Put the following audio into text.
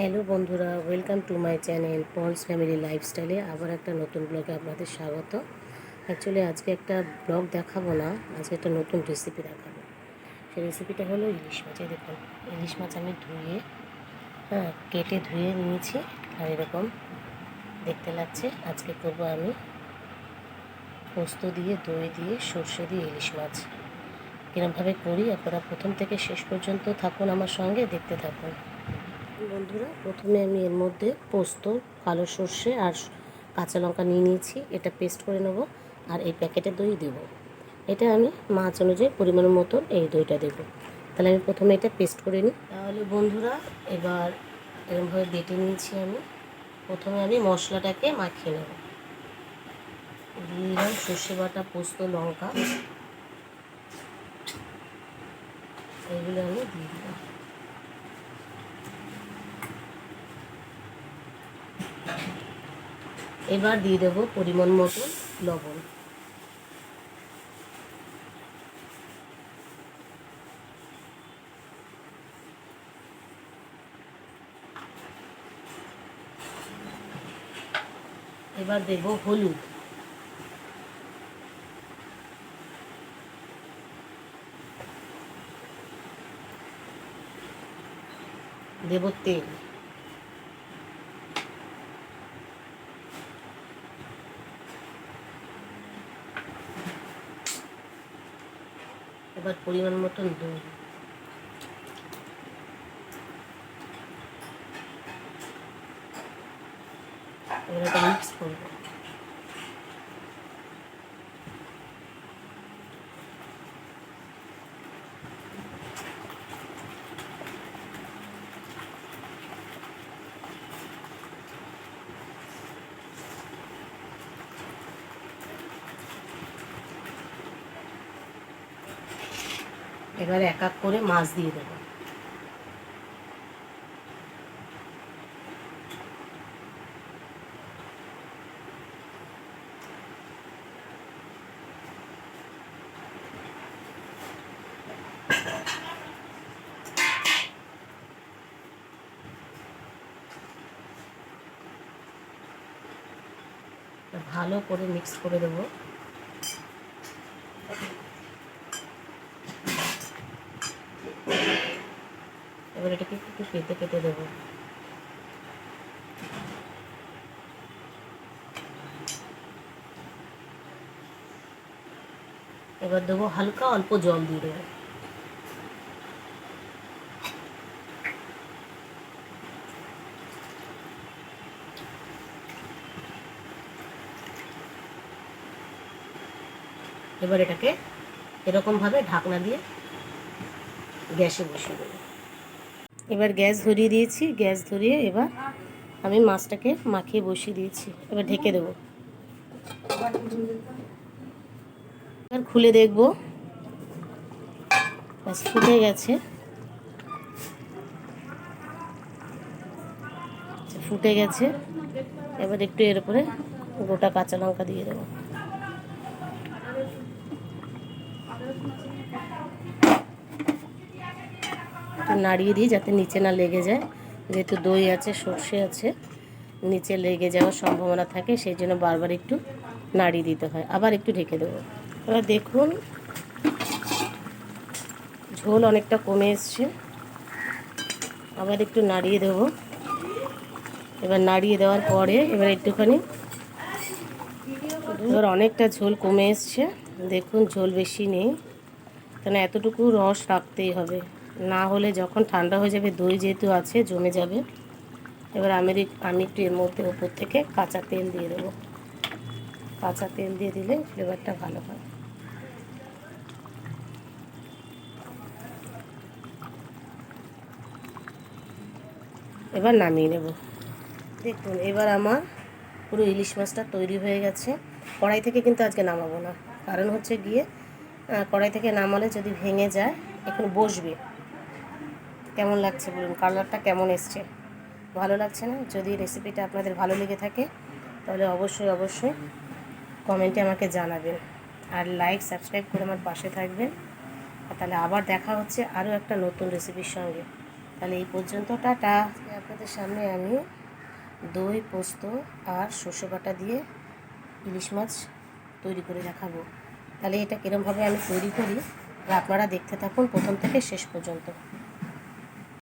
Hello বন্ধুরা welcome to my channel Pal's family লাইফস্টাইলে আবার একটা নতুন ব্লগে আপনাদের স্বাগত। অ্যাকচুয়ালি আজকে একটা ব্লগ দেখাবো না, আজকে একটা নতুন রেসিপি দেখাবো। সেই রেসিপিটা হলো ইলিশ মাছ। এই দেখুন, ইলিশ মাছ আমি ধুয়ে হ্যাঁ কেটে ধুয়ে নিয়েছি। আর এরকম দেখতে লাগছে, আজকে করব আমি পোস্ত দিয়ে, দই দিয়ে, সর্ষে দিয়ে ইলিশ মাছ। এরকমভাবে করি, আপনারা প্রথম থেকে শেষ পর্যন্ত থাকুন আমার সঙ্গে, দেখতে থাকুন। বন্ধুরা, প্রথমে আমি এর মধ্যে পোস্ত, কালো সর্ষে আর কাঁচা লঙ্কা নিয়ে নিয়েছি। এটা পেস্ট করে নেব আর এই প্যাকেটে দই দেব। এটা আমি মাছ অনুযায়ী পরিমাণ মতন এই দইটা দেব। তাহলে আমি প্রথমে এটা পেস্ট করে নিই। তাহলে বন্ধুরা, এবার এরকমভাবে বেটে নিয়েছি আমি। প্রথমে আমি মশলাটাকে মাখিয়ে নেব। দিয়ে সর্ষে বাটা পোস্ত, লঙ্কা এগুলো আমি দিয়ে দিলাম। এবার দিয়ে দেবো পরিমাণ মতো লবণ। এবার দেব হলুদ। দেব তেল। এবার পরিমাণ মতন দই এবার মিক্স করব। এবার এক এক করে মাছ দিয়ে দেবো। ভালো করে মিক্স করে দেবো। এবার এটাকে একটু কেটে কেটে দেবো। এবার দেবো হালকা অল্প জল দিয়ে দেবো। এবার এটাকে এরকমভাবে ঢাকনা দিয়ে গ্যাসে বসিয়ে দেবো। এবার গ্যাস ধরিয়ে দিয়েছি, গ্যাস ধরিয়ে এবার আমি মাছটাকে মাখিয়ে বসিয়ে দিয়েছি, এবার ঢেকে দেবো। এবার খুলে দেখব। ব্যাস, ফুটে গেছে। ফুটে গেছে। এবার একটু এর উপরে গোটা কাঁচা লঙ্কা দিয়ে দেবো। একটু নাড়িয়ে দিই যাতে নিচে না লেগে যায়। যেহেতু দই আছে, সর্ষে আছে, নিচে লেগে যাওয়ার সম্ভাবনা থাকে, সেই জন্য বারবার একটু নাড়িয়ে দিতে হয়। আবার একটু ঢেকে দেবো। এবার দেখুন, ঝোল অনেকটা কমে এসছে। আবার একটু নাড়িয়ে দেবো। এবার নাড়িয়ে দেওয়ার পরে এবার একটুখানি, এবার অনেকটা ঝোল কমে এসছে। দেখুন, ঝোল বেশি নেই। কেন, এতটুকু রস রাখতেই হবে। না হলে যখন ঠান্ডা হয়ে যাবে, দই যেহেতু আছে, জমে যাবে। এবার আমি আমি একটু এর মধ্যে ওপর থেকে কাঁচা তেল দিয়ে দেবো। কাঁচা তেল দিয়ে দিলে ফ্লেভারটা ভালো হয়। এবার নামিয়ে নেব। দেখুন, এবার আমার পুরো ইলিশ মাছটা তৈরি হয়ে গেছে। কড়াই থেকে কিন্তু আজকে নামাবো না। কারণ হচ্ছে গিয়ে কড়াই থেকে নামালে যদি ভেঙে যায়, এখন বসবে। কেমন লাগছে বলুন? কালারটা কেমন এসছে? ভালো লাগছে না? যদি রেসিপিটা আপনাদের ভালো লেগে থাকে, তাহলে অবশ্যই অবশ্যই কমেন্টে আমাকে জানাবেন। আর লাইক সাবস্ক্রাইব করে আমার পাশে থাকবেন। আর তাহলে আবার দেখা হচ্ছে আরও একটা নতুন রেসিপির সঙ্গে। তাহলে এই পর্যন্ত, টাটা। আপনাদের সামনে আমি দই, পোস্ত আর সর্ষে বাটা দিয়ে ইলিশ মাছ তৈরি করে দেখাবো। তাহলে এটা কীরমভাবে আমি তৈরি করি আপনারা দেখতে থাকুন প্রথম থেকে শেষ পর্যন্ত।